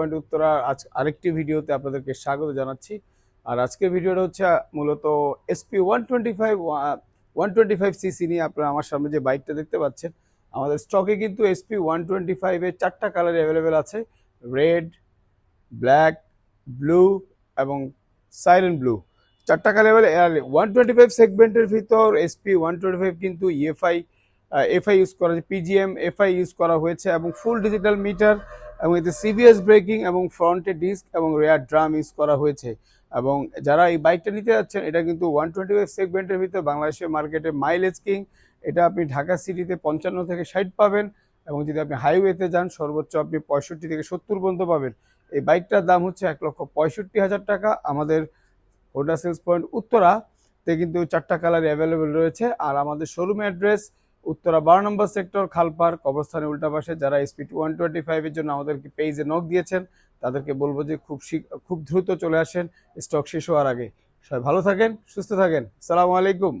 Point Uttara আজ আরেকটি ভিডিওতে আপনাদেরকে স্বাগত জানাচ্ছি। আর আজকের ভিডিওটা হচ্ছে মূলত SP one twenty five one twenty five CC নিয়ে আপনারা আমার সামনে যে বাইকটা দেখতে পাচ্ছেন, আমাদের স্টকে কিন্তু এসপি ওয়ান টোয়েন্টি ফাইভের চারটা কালার অ্যাভেলেবেল আছে। রেড ব্ল্যাক ব্লু এবং সাইলেন্ট ব্লু চারটা কালার ওয়ান টোয়েন্টি ফাইভ সেগমেন্টের ভিতর এসপি ওয়ান টোয়েন্টি ফাইভ কিন্তু ইএফআই এফআই ইউজ করা হয়েছে পিজিএম এফআই ইউজ করা হয়েছে এবং ফুল ডিজিটাল মিটার এবং এতে সিবিএস ব্রেকিং এবং ফ্রন্টে ডিস্ক এবং রেয়ার ড্রাম ইউজ করা হয়েছে। এবং যারা এই বাইকটা নিতে যাচ্ছেন, এটা কিন্তু ওয়ান টোয়েন্টি ফাইভ সেগমেন্টের ভিতর বাংলাদেশের মার্কেটে মাইলেজ কিং এটা আপনি ঢাকা সিটিতে পঞ্চান্ন থেকে ষাট পাবেন এবং যদি আপনি হাইওয়েতে যান, সর্বোচ্চ আপনি পঁয়ষট্টি থেকে সত্তর পর্যন্ত পাবেন। এই বাইকটার দাম হচ্ছে এক লক্ষ পঁয়ষট্টি হাজার টাকা। আমাদের হোন্ডা সেলস পয়েন্ট উত্তরাতে কিন্তু চারটা কালার অ্যাভেলেবেল রয়েছে। আর আমাদের শোরুম অ্যাড্রেস উত্তরা বারো নম্বর সেক্টর খালপার কবরস্থানে উল্টা পাশে যারা স্পিড ওয়ান টোয়েন্টি ফাইভের জন্য আমাদেরকে পেজে নখ দিয়েছেন, তাদেরকে বলব যে খুব খুব দ্রুত চলে আসেন স্টক শেষ হওয়ার আগে। সবাই ভালো থাকেন, সুস্থ থাকেন। সালামু আলাইকুম।